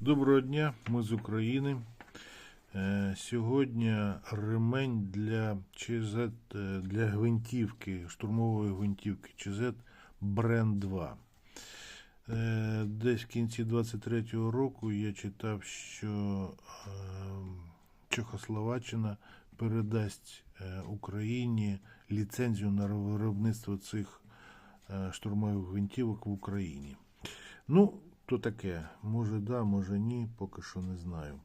Доброго дня, ми з України. Е, Сьогодні ремень для ЧЗ е, для гвинтівки, штурмової гвинтівки ЧЗ Бренд 2. Е, Десь в кінці 23-го року я читав, що е, Чехословаччина передасть Україні ліцензію на виробництво цих штурмових гвинтівок в Україні. Ну, то таке. Може да, може ні, поки що не знаю.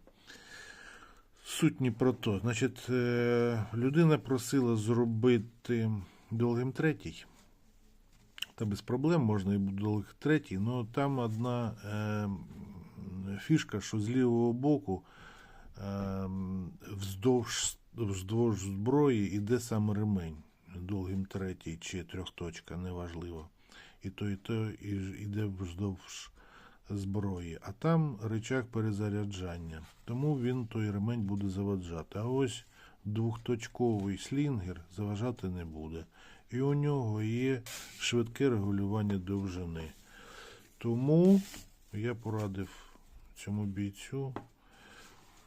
Суть не про то. Значить, е, людина просила зробити долгим третій. Та без проблем можна і долгих третій, але там одна е, фішка, що з лівого боку е, вздовж, вздовж зброї йде саме ремень. Долгим третій чи трьохточка, неважливо. І то, і то і- йде вздовж зброї, а там рычаг перезаряджання. Тому він той ремень буде заваджати. А ось двохточковий слінгер заважати не буде. І у нього є швидке регулювання довжини. Тому я порадив цьому бійцю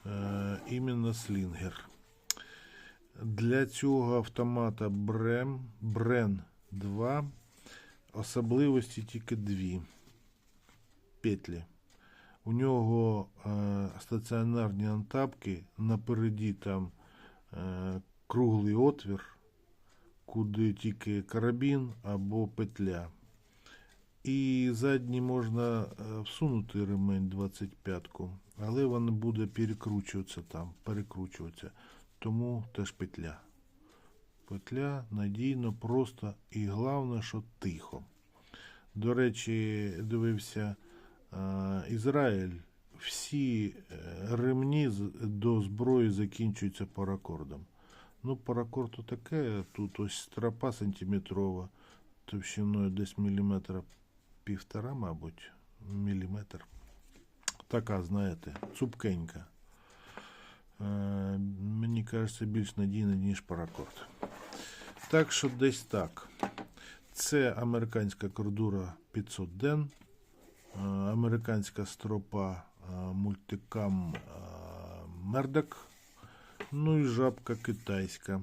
е, іменно слінгер. Для цього автомата Брем, Брен 2 особливості тільки дві петлі. У нього е, стаціонарні антапки, напереді там е, круглий отвір, куди тільки карабін або петля. І задній можна е, всунути ремень 25-ку, але він буде перекручуватися там, перекручуватися. Тому теж петля. Петля надійно, просто і головне, що тихо. До речі, дивився Ізраїль. Всі е, ремні до зброї закінчуються паракордом. Ну, паракорд то таке, тут ось стропа сантиметрова, товщиною десь міліметра півтора, мабуть, міліметр. Така, знаєте, цупкенька. Е, мені кажеться, більш надійна, ніж паракорд. Так що десь так. Це американська кордура 500 ден, американська стропа е, мультикам е, Мердок, ну і жабка китайська.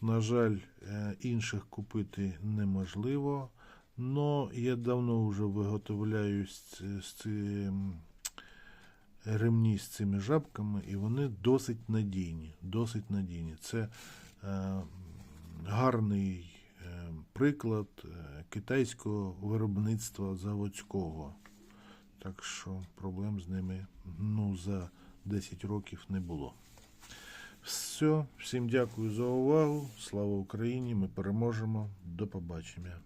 На жаль, е, інших купити неможливо. Но я давно вже виготовляю з, цим ремні з цими жабками, і вони досить надійні. Досить надійні. Це е, гарний е, приклад е, китайського виробництва заводського. Так що проблем з ними ну, за 10 років не було. Все, всім дякую за увагу. Слава Україні! Ми переможемо. До побачення.